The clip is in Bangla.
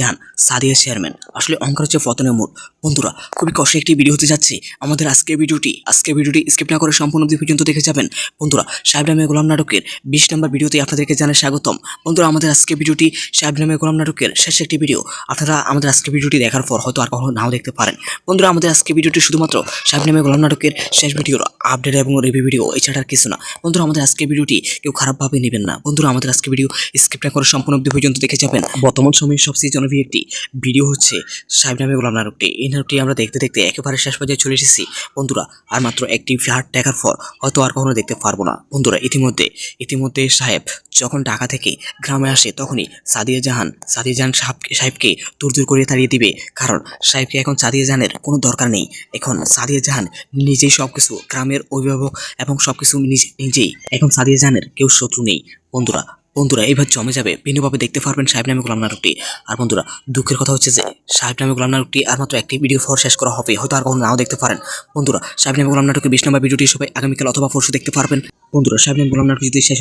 ধ্যান সাদিয়া চেয়ারম্যান। আসলে অহংকার হচ্ছে পতনের মূল বন্ধুরা, খুবই কষ্ট একটি ভিডিও হতে যাচ্ছে। আমাদের আজকের ভিডিওটি আজকের ভিডিওটি স্কিপ না করে সম্পূর্ণ অবধি পর্যন্ত দেখে যাবেন। বন্ধুরা, সাহেব নামে গোলাম নাটকের বিশ নম্বর ভিডিওতে আপনাদেরকে জানাই স্বাগতম। বন্ধুরা, আমাদের আজকের ভিডিওটি সাহেব নামে গোলাম নাটকের শেষ একটি ভিডিও আপনারা আমাদের আজকের ভিডিওটি দেখার পর হয়তো আর কখনো নাও দেখতে পারেন। বন্ধুরা, আমাদের আজকের ভিডিওটি শুধুমাত্র সাহেব নামে গোলাম নাটকের শেষ ভিডিওর আপডেট এবং রিভিউ ভিডিও এছাড়া আর কিছু না। বন্ধুরা, আমাদের আজকের ভিডিওটি কেউ খারাপভাবে নেবেন না। বন্ধুরা, আমাদের আজকের ভিডিও স্কিপ না করে সম্পূর্ণ অবধি পর্যন্ত দেখে যাবেন। বর্তমান সময়ে সবচেয়ে জনপ্রিয় একটি ভিডিও হচ্ছে সাহেব নামে গোলাম নাটকটি এই নাটকটি আমরা দেখতে দেখতে একেবারে শেষ পর্যায়ে চলে এসেছি। বন্ধুরা, আর মাত্র একটি ফ্ল্যাট দেখার পর হয়তো আর কখনো দেখতে পারব না। বন্ধুরা, ইতিমধ্যে ইতিমধ্যে সাহেব যখন ঢাকা থেকে গ্রামে আসে, তখনই সাদিয়া জাহান সাদিয়া জাহান সাহেব সাহেবকে দূর দূর করে তাড়িয়ে দিবে। কারণ সাহেবকে এখন সাদিয়া জাহানের কোনো দরকার নেই। এখন সাদিয়া জাহান নিজেই সব কিছু গ্রামের অভিভাবক এবং সব কিছু নিজেই। এখন সাদিয়া জাহানের কেউ শত্রু নেই। বন্ধুরা বন্ধুরা, এইবার জমে যাবে। ভিন্নভাবে দেখতে পারবেন সাহেব নামে গোলাম নাটকটি। আর বন্ধুরা, দুঃখের কথা হচ্ছে যে, সাহেব নামে গোলাম নাটকটি আর মাত্র একটি ভিডিও ফর শেষ করা হবে। হয়তো আর কখনো নাও দেখতে পারেন। বন্ধুরা, সাহেব নামে গোলাম নাটকের বিশ নম্বর ভিডিওটি সবাই আগামীকাল অথবা পরশু দেখতে পারবেন। বন্ধুরা, সাহেব নামে গোলাম নাটক যদি শেষ